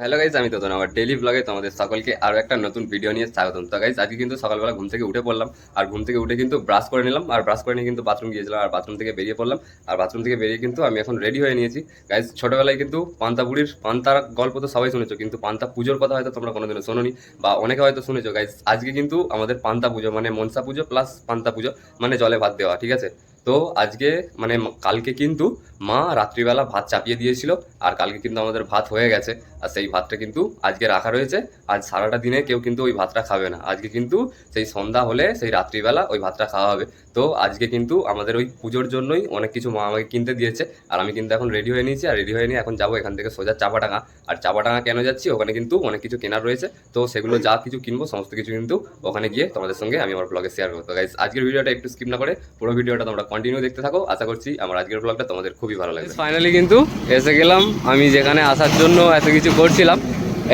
Hello guys আমি তো আমার ডেলি ব্লগে তোমাদের সকলকে আরও একটা নতুন ভিডিও নিয়ে স্বাগতম। তো গাইজ আজকে কিন্তু সকালবেলা ঘুম থেকে উঠে পড়লাম, আর ঘুম থেকে উঠে কিন্তু ব্রাশ করে নিলাম, আর ব্রাশ করে নিয়ে কিন্তু বাথরুম গিয়েছিলাম, আর বাথরুম থেকে বেরিয়ে পড়লাম, আর বাথরুম থেকে বেরিয়ে কিন্তু আমি এখন রেডি হয়ে নিয়েছি। গাইজ ছোটোবেলায় কিন্তু পান্তাপুরির পান্তার গল্প তো সবাই শুনেছো, কিন্তু পান্তা পুজোর কথা হয়তো তোমরা কোনোদিনও শোনোনি, বা অনেকে হয়তো শুনেছো। গাইজ আজকে কিন্তু আমাদের পান্তা পুজো মানে মনসা পুজো প্লাস পান্তা পুজো মানে জলে ভাত দেওয়া, ঠিক আছে? তো আজকে মানে কালকে কিন্তু মা রাত্রিবেলা ভাত চাপিয়ে দিয়েছিল, আর কালকে কিন্তু আমাদের ভাত হয়ে গেছে। আর সেই ভাতটা কিন্তু আজকে রাখা রয়েছে। আজ সারাটা দিনে কেউ কিন্তু ওই ভাতটা খাবে না। আজকে কিন্তু সেই সন্ধ্যা হলে, সেই রাত্রিবেলা ওই ভাতটা খাওয়া হবে। তো আজকে কিন্তু আমাদের ওই পুজোর জন্যই অনেক কিছু মা আমাকে কিনতে দিয়েছে। আর আমি কিন্তু এখন রেডি হয়ে নিয়েছি। আর রেডি হয়ে নিয়ে এখন যাব এখান থেকে সোজা চাপাডাঙ্গা। আর চাপাডাঙ্গা কেন যাচ্ছি? ওখানে কিন্তু অনেক কিছু কেনার রয়েছে। তো সেগুলো যা কিছু কিনবো, সমস্ত কিছু কিন্তু ওখানে গিয়ে তোমাদের সঙ্গে আমি আমার ব্লগে শেয়ার করব। গাইজ আজকের ভিডিওটা একটু স্কিপ না করে পুরো ভিডিওটা তোমরা কন্টিনিউ দেখতে থাকো। আশা করছি আমার আজকের ব্লগটা তোমাদের খুবই ভালো লাগবে। ফাইনালি কিন্তু এসে গেলাম। আমি যেখানে আসার জন্য এত কিছু করছিলাম।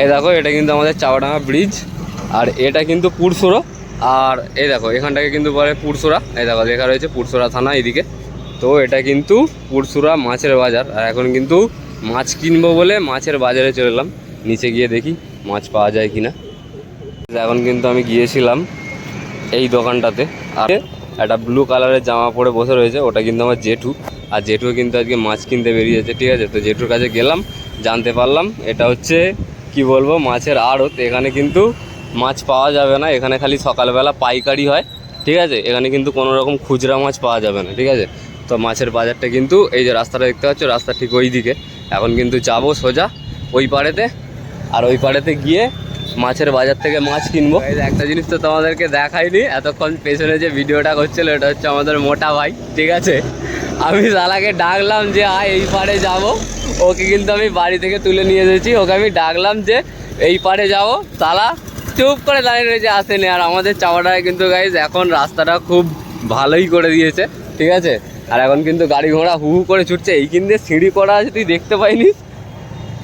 এই দেখো, এটা কিন্তু আমাদের চাওয়াডাঙ্গা ব্রিজ আর এটা কিন্তু পুরসুরো, আর এই দেখো, এখানটাকে কিন্তু বলে পুরসুরা। এই দেখো, লেখা রয়েছে পুরসুরা থানা এদিকে। তো এটা কিন্তু পুরসুরা মাছের বাজার, আর এখন কিন্তু মাছ কিনবো বলে মাছের বাজারে চলে এলাম। নিচে গিয়ে দেখি মাছ পাওয়া যায় কি কিনা। এখন কিন্তু আমি গিয়েছিলাম এই দোকানটাতে, আর একটা ব্লু কালারের জামা পরে বসে রয়েছে, ওটা কিন্তু আমার জেঠু। আর জেঠু কিন্তু আজকে মাছ কিনতে বেরিয়েছে ঠিক আছে? তো জেঠুর কাছে গেলাম জানতে পারলাম। এটা হচ্ছে, কি বলব, মাছের আড়ত। এখানে কিন্তু মাছ পাওয়া যাবে না। এখানে খালি সকালবেলা পাইকারি হয়, ঠিক আছে? এখানে কিন্তু কোনো রকম খুচরা মাছ পাওয়া যাবে না, ঠিক আছে? তো মাছের বাজারটা কিন্তু এই যে রাস্তাটা দেখতে পাচ্ছ, রাস্তা ঠিক ওই দিকে। এখন কিন্তু যাব সোজা ওই পাড়েতে। আর ওই পাড়েতে গিয়ে মাছের বাজার থেকে মাছ কিনবো। একটা জিনিস তো তোমাদেরকে দেখাইনি, এতক্ষণ পেছনে যে ভিডিওটা করছিল, এটা হচ্ছে আমাদের মোটা ভাই, ঠিক আছে? আমি সালাকে ডাকলাম যে, আয় এই পাড়ে যাব। ওকে কিন্তু আমি বাড়ি থেকে তুলে নিয়ে এসেছি। ওকে আমি ডাকলাম যে, এই পাড়ে যাব। তালা চুপ করে দাঁড়িয়ে রয়েছে, আসেনি। আর আমাদের চাওয়াটায় কিন্তু গাইজ এখন রাস্তাটা খুব ভালোই করে দিয়েছে, ঠিক আছে? আর এখন কিন্তু গাড়ি ঘোড়া হু হু করে ছুটছে। এই কিন্তু সিঁড়ি করা আছে, তুই দেখতে পাইনি?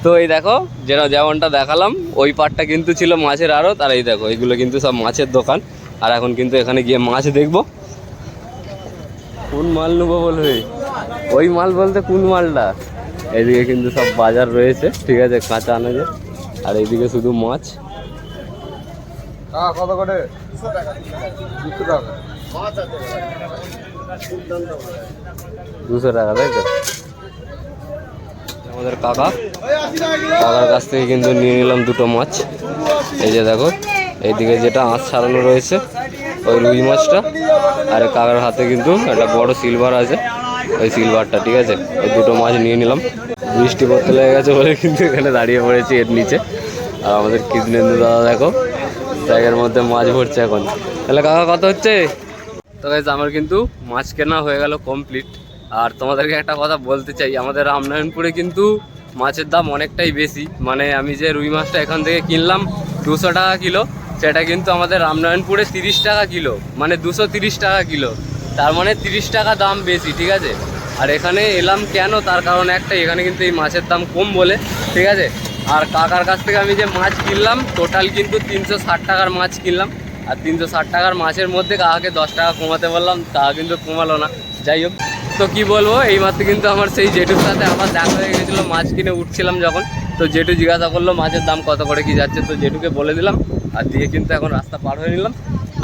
তো এই দেখো, যেটা যেমনটা দেখালাম, ওই পাটটা কিন্তু ছিল মাছের আড়ত। আর এই দেখো এইগুলো কিন্তু সব মাছের দোকান। আর এখন কিন্তু এখানে গিয়ে মাছ দেখব। কোন মাল নেব বলবে? ওই মাল বলতে কোন মালটা? এদিকে কিন্তু সব বাজার রয়েছে ঠিক আছে কাঁচা আনাজের। আর এইদিকে শুধু মাছ। কত করে? দুশো টাকা তাই তো? আমাদের কাকা। কাকার কাছ থেকে কিন্তু নিয়ে নিলাম দুটো মাছ। এই যে দেখো এইদিকে যেটা আঁশ ছাড়ানো রয়েছে ওই রুই মাছটা আর কাকার হাতে কিন্তু একটা বড় সিলভার আছে। ওই সিলভারটা ঠিক আছে? ওই দুটো মাছ নিয়ে নিলাম। বৃষ্টি পড়তে লেগে গেছে বলে কিন্তু এখানে দাঁড়িয়ে পড়েছি এর নিচে। আর আমাদের কৃষ্ণেন্দু দাদা দেখো, ব্যাগের মধ্যে মাছ ভরছে এখন। তাহলে কাকা, কত হচ্ছে? তো গাইজ আমার কিন্তু মাছ কেনা হয়ে গেল কমপ্লিট আর তোমাদেরকে একটা কথা বলতে চাই, আমাদের রামনারায়ণপুরে কিন্তু মাছের দাম অনেকটাই বেশি। মানে আমি যে রুই মাছটা এখান থেকে কিনলাম, দুশো টাকা কিলো। সেটা কিন্তু আমাদের রামনারায়ণপুরে তিরিশ টাকা কিলো মানে দুশো তিরিশ টাকা কিলো। তার মানে তিরিশ টাকা দাম বেশি, ঠিক আছে? আর এখানে এলাম কেন? তার কারণ একটা এখানে কিন্তু এই মাছের দাম কম বলে, ঠিক আছে? আর কাকার কাছ থেকে আমি যে মাছ কিনলাম টোটাল কিন্তু তিনশো ষাট টাকার মাছ কিনলাম। আর তিনশো ষাট টাকার মাছের মধ্যে কাকাকে দশ টাকা কমাতে বললাম তা কিন্তু কমালো না। যাই হোক, তো কি বলব এই মাত্র কিন্তু আমার সেই জেঠুর সাথে আমার দেখা হয়ে গেছিল, মাছ কিনে উঠছিলাম যখন। তো জেঠু জিজ্ঞাসা করল, মাছের দাম কত করে কি যাচ্ছে? তো জেঠুকে বলে দিলাম আর দিয়ে কিন্তু এখন রাস্তা পার হয়ে নিলাম।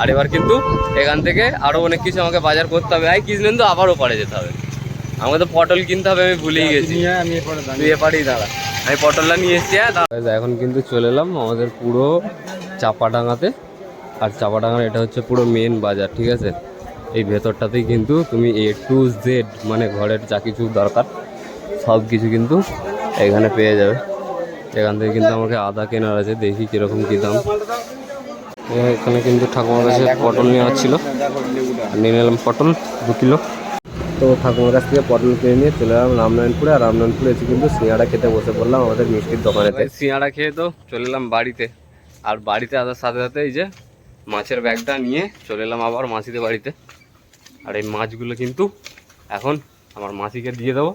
আর এবার কিন্তু এখান থেকে আরও অনেক কিছু আমাকে বাজার করতে হবে। আই কিছু আবারও পরে যেতে হবে। আমাকে তো পটল কিনতে হবে আমি ভুলেই গেছি। তুই এপারেই দাঁড়া। আমি পটলটা নিয়ে এসেছি হ্যাঁ। এখন কিন্তু চলে এলাম আমাদের পুরো চাপাডাঙ্গাতে। আর চাপাডাঙ্গার এটা হচ্ছে পুরো মেন বাজার ঠিক আছে? এই ভেতরটাতেই কিন্তু তুমি এ টু জেড মানে ঘরের যা কিছু দরকার সব কিছু কিন্তু এখানে পেয়ে যাবে। এখান থেকে কিন্তু আমাকে আদা কেনার আছে, দেখি কীরকম কী দাম। এখানে কিন্তু ঠাকুমার কাছে পটল নেওয়া ছিল। নিয়ে নিলাম পটল, দু কিলো। তো ঠাকুমার কাছ থেকে পটল কিনে নিয়ে চলে এলাম রামনারায়ণপুরে। আর রামনারায়ণপুরে এসে কিন্তু সিঙ্গাড়া খেতে বসে পড়লাম আমাদের মিষ্টির দোকানেতে। সিঙ্গাড়া খেয়ে তো চলে এলাম বাড়িতে। আর বাড়িতে আসার সাথে সাথে এই যে মাছের ব্যাগটা নিয়ে চলে এলাম আবার মাসিদের বাড়িতে। আর এই মাছগুলো কিন্তু এখন আমার মাসিকে দিয়ে দেবো।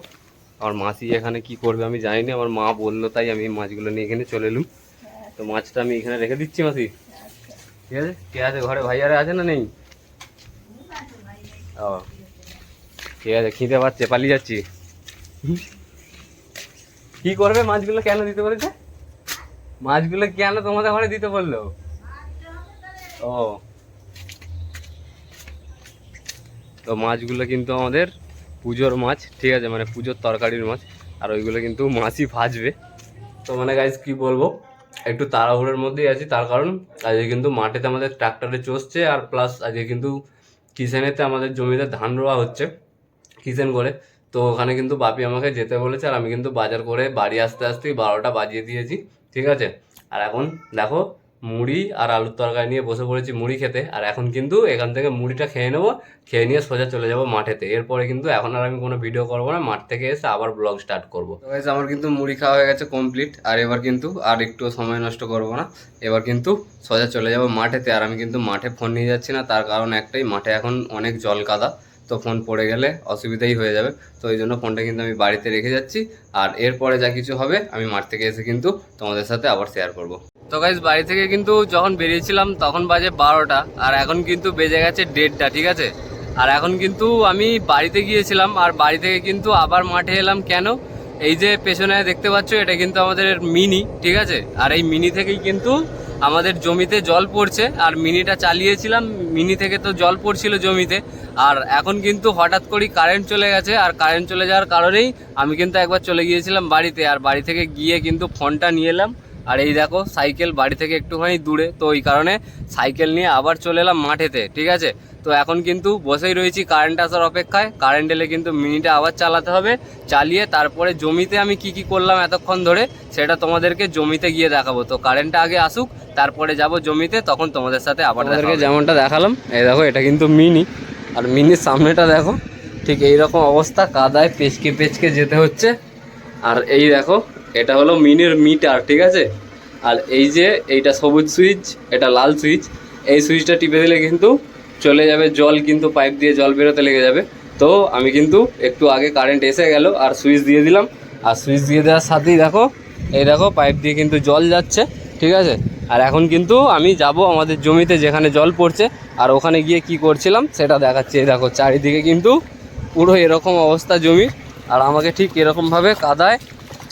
আমার মাসি এখানে কি করবে আমি জানি না আমার মা বলল তাই আমি মাছগুলো নিয়ে এখানে চলে এলুম। তো মাছটা আমি এখানে রেখে দিচ্ছি মাসি। ঠিক আছে? কে আছে? ঘরে ভাইয়ারে আছে না নেই? ও। ঠিক আছে, খিদে পাচ্ছে, পালিয়ে যাচ্ছি। কি করবে? মাছগুলো কেন দিতে বলেছে? মাছগুলো কেন তোমাদের ঘরে দিতে বলল? ও। তো মাছগুলো কিন্তু আমাদের পুজোর মাছ, ঠিক আছে মানে পুজোর তরকারির মাছ, আর ওইগুলো কিন্তু মাছই ভাজবে। তো মানে গাইজ কি বলব? একটু তাড়াহুড়োর মধ্যেই আছি, তার কারণ আজকে কিন্তু মাঠেতে আমাদের ট্রাক্টরে চষছে, আর প্লাস আজকে কিন্তু কিষেনেতে আমাদের জমিতে ধান রোয়া হচ্ছে কিষেন করে। তো ওখানে কিন্তু বাপি আমাকে যেতে বলেছে, আর আমি কিন্তু বাজার করে বাড়ি আসতে আসতেই বারোটা বাজিয়ে দিয়েছি, ঠিক আছে? আর এখন দেখো মুড়ি আর আলুর তরকারি নিয়ে বসে পড়েছি মুড়ি খেতে। আর এখন কিন্তু এখান থেকে মুড়িটা খেয়ে নেব, খেয়ে নিয়ে সোজা চলে যাব মাঠেতে। এরপরে কিন্তু এখন আর আমি কোনো ভিডিও করব না, মাঠ থেকে এসে আবার ব্লগ স্টার্ট করব। আমার কিন্তু মুড়ি খাওয়া হয়ে গেছে কমপ্লিট আর এবার কিন্তু আর একটু সময় নষ্ট করব না। এবার কিন্তু সোজা চলে যাব মাঠেতে। আর আমি কিন্তু মাঠে ফোন নিয়ে যাচ্ছি না, তার কারণ একটাই, মাঠে এখন অনেক জল কাদা। তো ফোন পড়ে গেলে অসুবিধাই হয়ে যাবে। তো এই জন্য ফোনটা কিন্তু আমি বাড়িতে রেখে যাচ্ছি। আর এরপরে যা কিছু হবে, আমি মাঠ থেকে এসে কিন্তু তোমাদের সাথে আবার শেয়ার করব। তো গাইজ বাড়ি থেকে কিন্তু যখন বেরিয়েছিলাম তখন বাজে বারোটা, আর এখন কিন্তু বেজে গেছে দেড়টা, ঠিক আছে? আর এখন কিন্তু আমি বাড়িতে গিয়েছিলাম, আর বাড়ি থেকে কিন্তু আবার মাঠে এলাম। কেন? এই যে পেছনে দেখতে পাচ্ছ, এটা কিন্তু আমাদের মিনি, ঠিক আছে? আর এই মিনি থেকেই কিন্তু আমাদের জমিতে জল পড়ছে, আর মিনিটা চালিয়েছিলাম, মিনি থেকে তো জল পড়ছিল জমিতে। আর এখন কিন্তু হঠাৎ করেই কারেন্ট চলে গেছে, আর কারেন্ট চলে যাওয়ার কারণেই আমি কিন্তু একবার চলে গিয়েছিলাম বাড়িতে, আর বাড়ি থেকে গিয়ে কিন্তু ফোনটা নিয়ে এলাম। আর এই দেখো সাইকেল বাড়ি থেকে একটুখানি দূরে তো ওই কারণে সাইকেল নিয়ে আবার চলে এলাম মাঠেতে ঠিক আছে? তো এখন কিন্তু বসেই রয়েছি কারেন্ট আসার অপেক্ষায়। কারেন্ট এলে কিন্তু মিনিটা আবার চালাতে হবে চালিয়ে তারপরে জমিতে আমি কি কি করলাম এতক্ষণ ধরে সেটা তোমাদেরকে জমিতে গিয়ে দেখাবো। তো কারেন্টটা আগে আসুক তারপরে যাব জমিতে তখন তোমাদের সাথে আবার তাদেরকে যেমনটা দেখালাম এই দেখো এটা কিন্তু মিনি আর মিনির সামনেটা দেখো ঠিক এই রকম অবস্থা কাদায় পেচকে পেচকে যেতে হচ্ছে। আর এই দেখো এটা হলো মিনির মিটার, ঠিক আছে? আর এই যে এইটা সবুজ সুইচ, এটা লাল সুইচ, এই সুইচটা টিপে দিলে কিন্তু চলে যাবে জল, কিন্তু পাইপ দিয়ে জল বেরোতে লেগে যাবে। তো আমি কিন্তু একটু আগে কারেন্ট এসে গেল, আর সুইচ দিয়ে দিলাম। আর সুইচ দিয়ে দেওয়ার সাথেই দেখো, এই দেখো পাইপ দিয়ে কিন্তু জল যাচ্ছে, ঠিক আছে? আর এখন কিন্তু আমি যাব আমাদের জমিতে যেখানে জল পড়ছে, আর ওখানে গিয়ে কি করছিলাম সেটা দেখাচ্ছি। এই দেখো, চারিদিকে কিন্তু পুরো এরকম অবস্থা জমি, আর আমাকে ঠিক এরকমভাবে কাদায়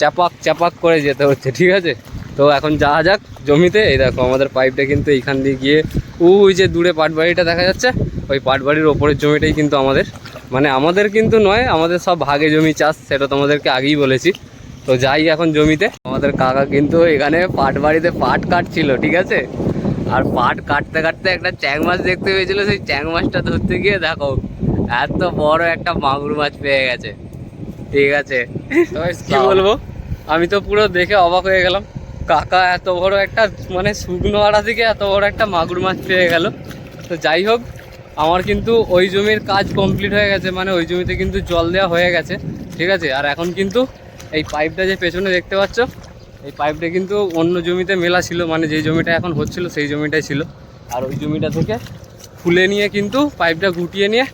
চাপাক চাপাক করে যেতে হচ্ছে, ঠিক আছে? তো এখন যাওয়া যাক জমিতে। এই দেখো, আমাদের পাইপটা কিন্তু এইখান দিয়ে গিয়ে, ওই যে দূরে পাটবাড়িটা দেখা যাচ্ছে, ওই পাটবাড়ির ওপরের জমিটাই কিন্তু আমাদের। মানে আমাদের কিন্তু নয়, আমাদের সব ভাগে জমি চাষ, সেটা তোমাদেরকে আগেই বলেছি। তো যাই এখন জমিতে। আমাদের কাকা কিন্তু এখানে পাট বাড়িতে পাট কাটছিল, ঠিক আছে? আর পাট কাটতে কাটতে একটা চ্যাং মাছ দেখতে পেয়েছিল, সেই চ্যাং মাছটা ধরতে গিয়ে দেখো, এত বড় একটা মাগুর মাছ পেয়ে গেছে। ঠিক আছে? কি বলব? আমি তো পুরো দেখে অবাক হয়ে গেলাম। কাকা এত বড় একটা মানে শুকনো আড়া থেকে এত বড় একটা মাগুর মাছ পেয়ে গেল। তো যাই হোক, আমার কিন্তু ওই জমির কাজ কমপ্লিট হয়ে গেছে মানে ওই জমিতে কিন্তু জল দেওয়া হয়ে গেছে, ঠিক আছে? আর এখন কিন্তু এই পাইপটা যে পেছনে দেখতে পাচ্ছ, এই পাইপটা কিন্তু অন্য জমিতে মেলা ছিল মানে যেই জমিটা এখন হচ্ছিল সেই জমিটাই ছিল। আর ওই জমিটা থেকে খুলে নিয়ে কিন্তু পাইপটা গুটিয়ে নিয়ে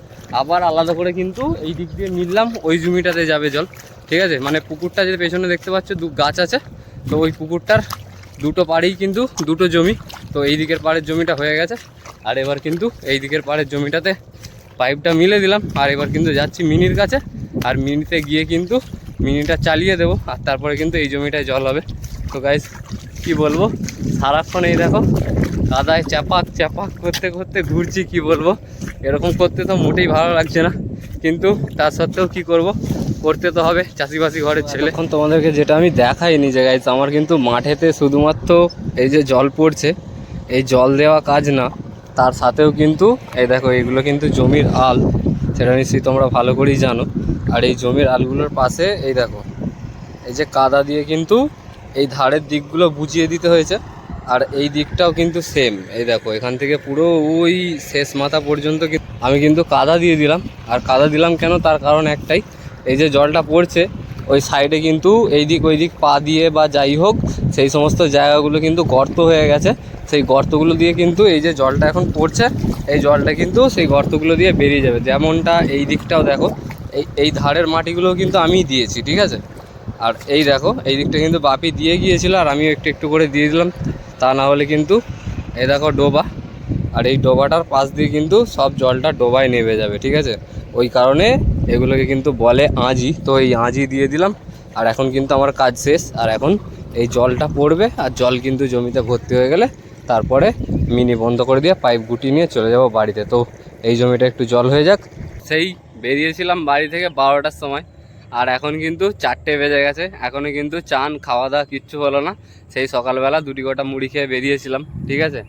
আবার আলাদা করে কিন্তু এই দিক দিয়ে নিলাম ওই জমিটাতে যাবে জল। ঠিক আছে? মানে পুকুরটা যে পেছনে দেখতে পাচ্ছ, দু গাছ আছে। তো ওই পুকুরটার দুটো পাড়েই কিন্তু দুটো জমি। তো এই দিকের পাড়ের জমিটা হয়ে গেছে। আর এবার কিন্তু এই দিকের পাড়ের জমিটাতে পাইপটা মিলে দিলাম। আর এবার কিন্তু যাচ্ছি মিনির কাছে। আর মিনিতে গিয়ে কিন্তু মিনিটা চালিয়ে দেবো। আর তারপরে কিন্তু এই জমিটায় জল হবে। তো গাইজ কি বলব? সারাক্ষণ এই দেখো, কাদায় চাপাক চাপাক করতে করতে ঘুরছি, কি বলব? এরকম করতে তো মোটেই ভালো লাগছে না। কিন্তু তার সত্ত্বেও কি করব? করতে তো হবে চাষিবাসি ঘরের ছেলে। এখন তোমাদেরকে যেটা আমি দেখাইনি যে গাইজ আমার কিন্তু মাঠেতে শুধুমাত্র এই যে জল পড়ছে এই জল দেওয়া কাজ না তার সাথেও কিন্তু এই দেখো এগুলো কিন্তু জমির আল সেটা নিশ্চয়ই তোমরা ভালো করেই জানো। আর এই জমির আলগুলোর পাশে এই দেখো এই যে কাদা দিয়ে কিন্তু এই ধারের দিকগুলো বুঝিয়ে দিতে হয়েছে আর এই দিকটাও কিন্তু সেম এই দেখো এখান থেকে পুরো ওই শেষ মাথা পর্যন্ত কিন্তু আমি কিন্তু কাদা দিয়ে দিলাম আর কাদা দিলাম কেন? তার কারণ একটাই এই যে জলটা পড়ছে, ওই সাইডে কিন্তু এই দিক ওই দিক পা দিয়ে বা যাই হোক, সেই সমস্ত জায়গাগুলো কিন্তু গর্ত হয়ে গেছে। সেই গর্তগুলো দিয়ে কিন্তু এই যে জলটা এখন পড়ছে, এই জলটা কিন্তু সেই গর্তগুলো দিয়ে বেরিয়ে যাবে। যেমনটা এই দিকটাও দেখো, এই এই ধারের মাটিগুলো কিন্তু আমিই দিয়েছি, ঠিক আছে? আর এই দেখো, এই দিকটা কিন্তু বাপি দিয়ে গিয়েছিল, আর আমিও একটু একটু করে দিয়ে দিলাম। তা না হলে কিন্তু এই দেখো ডোবা, আর এই ডোবাটার পাশ দিয়ে কিন্তু সব জলটা ডোবায় নেমে যাবে, ঠিক আছে? ওই কারণে এগুলোকে কিন্তু বলে আঁজি। তো এই আঁজি দিয়ে দিলাম, আর এখন কিন্তু আমার কাজ শেষ। আর এখন এই জলটা পড়বে, আর জল কিন্তু জমিতে ভর্তি হয়ে গেলে তারপরে মিনি বন্ধ করে দিয়ে পাইপ গুটি নিয়ে চলে যাব বাড়িতে। তো এই জমিটা একটু জল হয়ে যাক। সেই বেরিয়েছিলাম বাড়ি থেকে বারোটার সময়, আর এখন কিন্তু চারটে বেজে গেছে। এখনও কিন্তু চান খাওয়া দাওয়া কিচ্ছু হলো না। সেই সকালবেলা দুটি গোটা মুড়ি খেয়ে বেরিয়েছিলাম, ঠিক আছে?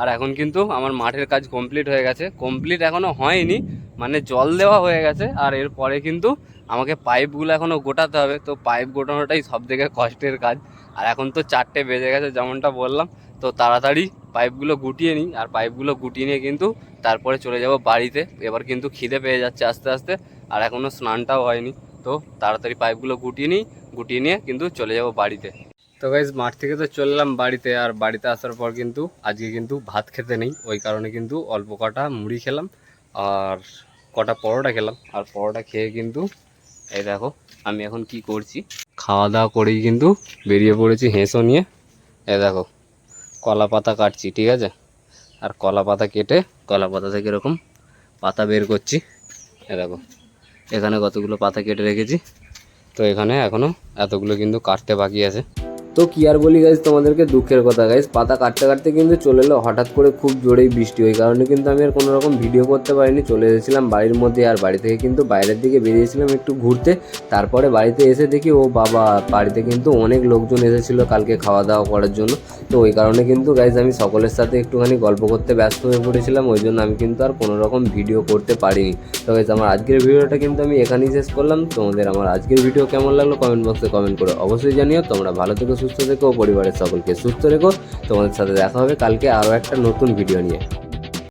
আর এখন কিন্তু আমার মাঠের কাজ কমপ্লিট হয়ে গেছে। কমপ্লিট এখনও হয়নি। মানে জল দেওয়া হয়ে গেছে, আর এরপরে কিন্তু আমাকে পাইপগুলো এখনও গোটাতে হবে। তো পাইপ গোটানোটাই সব থেকে কষ্টের কাজ। আর এখন তো চারটে বেজে গেছে যেমনটা বললাম, তো তাড়াতাড়ি পাইপগুলো গুটিয়ে নিই। আর পাইপগুলো গুটিয়ে নিয়ে কিন্তু তারপরে চলে যাব বাড়িতে। এবার কিন্তু খিদে পেয়ে যাচ্ছে আস্তে আস্তে, আর এখনও স্নানটাও হয়নি। তো তাড়াতাড়ি পাইপগুলো গুটিয়ে নিই, গুটিয়ে নিয়ে কিন্তু চলে যাব বাড়িতে। তো গাইজ মাঠ থেকে তো চললাম বাড়িতে, আর বাড়িতে আসার পর কিন্তু আজকে কিন্তু ভাত খেতে নেই। ওই কারণে কিন্তু অল্প কটা মুড়ি খেলাম। আর কটা পরোটা খেলাম। আর পরোটা খেয়ে কিন্তু এই দেখো, আমি এখন কি করছি? খাওয়া দাওয়া করেই কিন্তু বেরিয়ে পড়েছি হেঁসো নিয়ে। এই দেখো, কলা পাতা কাটছি, ঠিক আছে? আর কলা পাতা কেটে কলা পাতা থেকে এরকম পাতা বের করছি। এ দেখো, এখানে কতগুলো পাতা কেটে রেখেছি? তো এখানে এখনও এতগুলো কিন্তু কাটতে বাকি আছে। তো কি আর বলি গাইজ তোমাদেরকে দুঃখের কথা গাইজ পাতা কাটতে কাটতে কিন্তু চলে এলো। হঠাৎ করে খুব জোরেই বৃষ্টি ওই কারণে কিন্তু আমি আর কোনো রকম ভিডিও করতে পারিনি। চলে এসেছিলাম বাড়ির মধ্যে আর বাড়ি থেকে কিন্তু বাইরের দিকে বেরিয়েছিলাম একটু ঘুরতে। তারপরে বাড়িতে এসে দেখি, ও বাবা, বাড়িতে কিন্তু অনেক লোকজন এসেছিল কালকে খাওয়া দাওয়া করার জন্য। তো ওই কারণে কিন্তু গাইজ আমি সকলের সাথে একটুখানি গল্প করতে ব্যস্ত হয়ে পড়েছিলাম। ওই জন্য আমি কিন্তু আর কোনো রকম ভিডিও করতে পারিনি। তো গাইজ আমার আজকের ভিডিওটা কিন্তু আমি এখানেই শেষ করলাম। তোমাদের আমার আজকের ভিডিও কেমন লাগল কমেন্ট বক্সে কমেন্ট করে অবশ্যই জানিও। তোমরা ভালো থেকো। সুস্থ থেকো, পরিবারের সকলকে সুস্থ রেখো। তোমাদের সাথে দেখা হবে কালকে আরও একটা নতুন ভিডিও নিয়ে।